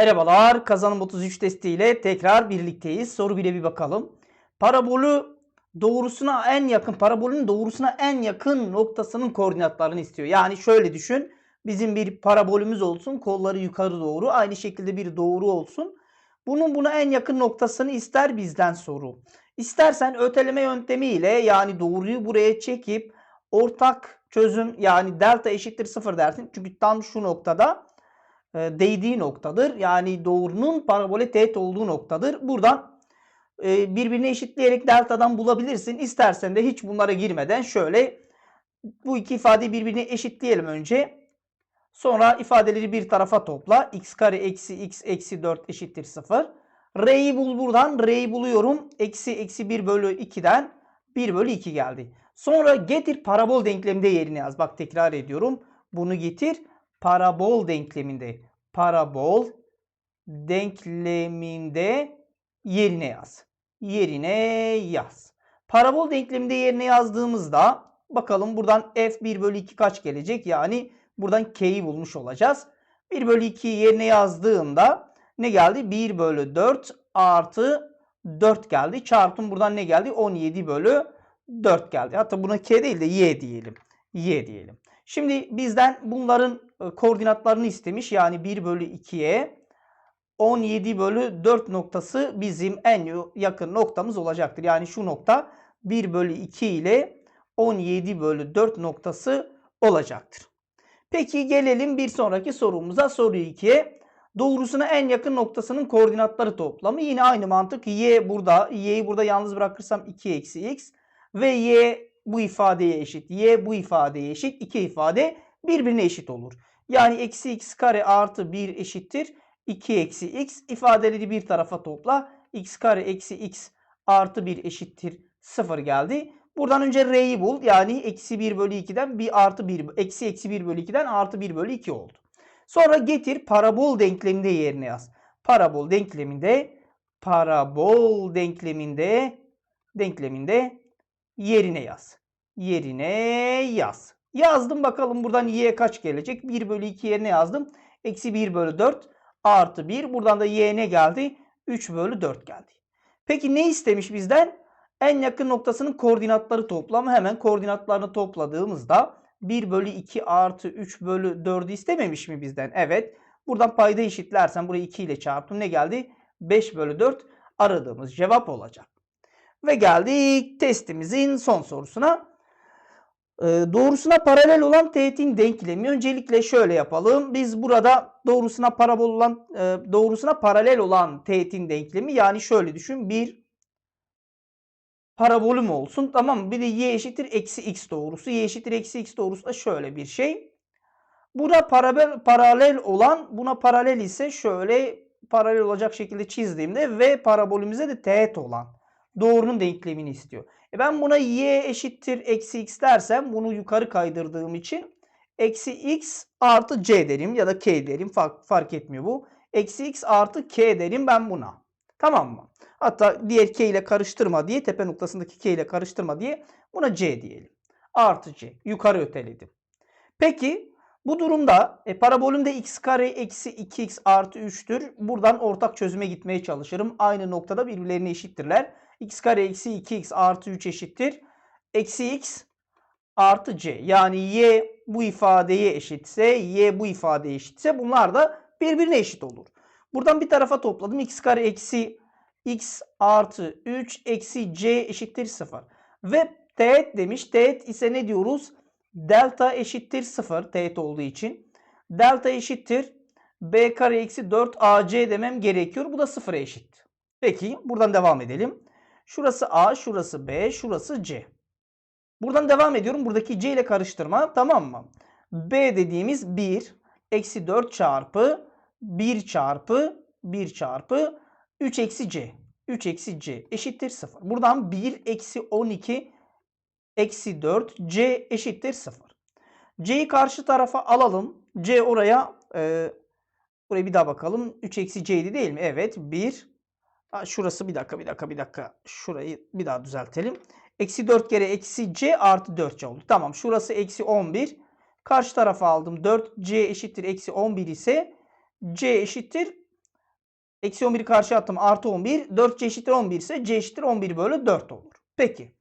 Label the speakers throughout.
Speaker 1: Merhabalar. Kazanım 33 testiyle tekrar birlikteyiz. Soru 1'e bir bakalım. Parabolü doğrusuna en yakın, parabolün doğrusuna en yakın noktasının koordinatlarını istiyor. Yani şöyle düşün. Bizim bir parabolümüz olsun. Kolları yukarı doğru. Aynı şekilde bir doğru olsun. Bunun buna en yakın noktasını ister bizden soru. İstersen öteleme yöntemiyle yani doğruyu buraya çekip ortak çözüm yani delta eşittir 0 dersin. Çünkü tam şu noktada değdiği noktadır. Yani doğrunun parabole teğet olduğu noktadır. Buradan e, birbirine eşitleyerek delta'dan bulabilirsin. İstersen de hiç bunlara girmeden şöyle bu iki ifadeyi birbirine eşitleyelim önce. Sonra ifadeleri bir tarafa topla. x kare eksi x eksi 4 eşittir 0. R'yi bul buradan. R'yi buluyorum. Eksi eksi 1 bölü 2'den 1 bölü 2 geldi. Sonra getir parabol denkleminde yerine yaz. Bak tekrar ediyorum. Bunu getir parabol denkleminde. Parabol denkleminde yerine yaz. Yerine yaz. Parabol denkleminde yerine yazdığımızda bakalım buradan f1 bölü 2 kaç gelecek? Yani buradan k'yi bulmuş olacağız. 1 bölü 2'yi yerine yazdığımda ne geldi? 1 bölü 4 artı 4 geldi. Çarpım buradan ne geldi? 17 bölü 4 geldi. Hatta buna k değil de y diyelim. y diyelim. Şimdi bizden bunların koordinatlarını istemiş. Yani 1 bölü 2'ye 17 bölü 4 noktası bizim en yakın noktamız olacaktır. Yani şu nokta 1 bölü 2 ile 17 bölü 4 noktası olacaktır. Peki gelelim bir sonraki sorumuza. Soru 2'ye. Doğrusuna en yakın noktasının koordinatları toplamı. Yine aynı mantık. Y burada. Y'yi burada yalnız bırakırsam 2 eksi x. Ve y bu ifadeye eşit. Y bu ifadeye eşit. İki ifade birbirine eşit olur. Yani eksi x kare artı 1 eşittir. 2 eksi x ifadeleri bir tarafa topla. x kare eksi x artı 1 eşittir 0 geldi. Buradan önce r'yi bul. Yani eksi 1 bölü 2'den 1 artı 1 eksi eksi 1 bölü 2'den artı 1 bölü 2 oldu. Sonra getir parabol denkleminde yerine yaz. Parabol denkleminde parabol denkleminde denkleminde yerine yaz. Yerine yaz. Yazdım bakalım buradan y kaç gelecek? 1 bölü 2 yerine yazdım. Eksi 1 bölü 4 artı 1. Buradan da y ne geldi? 3 bölü 4 geldi. Peki ne istemiş bizden? En yakın noktasının koordinatları toplamı. Hemen koordinatlarını topladığımızda 1 bölü 2 artı 3 bölü 4'ü istememiş mi bizden? Evet. Buradan payda eşitlersen burayı 2 ile çarptım. Ne geldi? 5 bölü 4 aradığımız cevap olacak. Ve geldik testimizin son sorusuna. Ee, doğrusuna paralel olan teğetin denklemi. Öncelikle şöyle yapalım. Biz burada doğrusuna parabol olan e, doğrusuna paralel olan teğetin denklemi yani şöyle düşün. Bir parabolüm olsun. Tamam mı? Bir de y eşittir eksi x doğrusu. Y eşittir eksi x doğrusu da şöyle bir şey. Buna paralel, paralel olan buna paralel ise şöyle paralel olacak şekilde çizdiğimde ve parabolümüze de teğet olan doğrunun denklemini istiyor. E ben buna y eşittir eksi x dersem bunu yukarı kaydırdığım için eksi x artı c derim ya da k derim fark, fark etmiyor bu. Eksi x artı k derim ben buna. Tamam mı? Hatta diğer k ile karıştırma diye tepe noktasındaki k ile karıştırma diye buna c diyelim. Artı c. Yukarı öteledim. Peki bu durumda e, parabolümde x kare eksi 2x artı 3'tür. Buradan ortak çözüme gitmeye çalışırım. Aynı noktada birbirlerine eşittirler x kare eksi 2x artı 3 eşittir. Eksi x artı c. Yani y bu ifadeye eşitse, y bu ifadeye eşitse bunlar da birbirine eşit olur. Buradan bir tarafa topladım. x kare eksi x artı 3 eksi c eşittir 0. Ve teğet demiş. Teğet ise ne diyoruz? Delta eşittir 0 teğet olduğu için. Delta eşittir b kare eksi 4 ac demem gerekiyor. Bu da 0'a eşit. Peki buradan devam edelim. Şurası A, şurası B, şurası C. Buradan devam ediyorum. Buradaki C ile karıştırma. Tamam mı? B dediğimiz 1 eksi 4 çarpı 1 çarpı 1 çarpı 3 eksi C. 3 eksi C eşittir 0. Buradan 1 eksi 12 eksi 4 C eşittir 0. C'yi karşı tarafa alalım. C oraya e, buraya bir daha bakalım. 3 eksi C'ydi değil mi? Evet. 1 Şurası bir dakika bir dakika bir dakika. Şurayı bir daha düzeltelim. Eksi 4 kere eksi c artı 4c oldu. Tamam şurası eksi 11. Karşı tarafa aldım. 4c eşittir eksi 11 ise c eşittir Eksi 11'i karşı attım. Artı 11. 4 c eşittir 11 ise c eşittir 11 bölü 4 olur. Peki.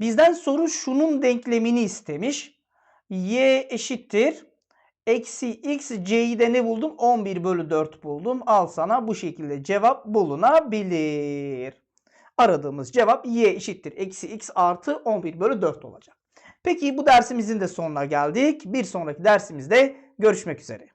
Speaker 1: Bizden soru şunun denklemini istemiş. y eşittir. Eksi x c'yi de ne buldum? 11 bölü 4 buldum. Al sana bu şekilde cevap bulunabilir. Aradığımız cevap y eşittir. Eksi x artı 11 bölü 4 olacak. Peki bu dersimizin de sonuna geldik. Bir sonraki dersimizde görüşmek üzere.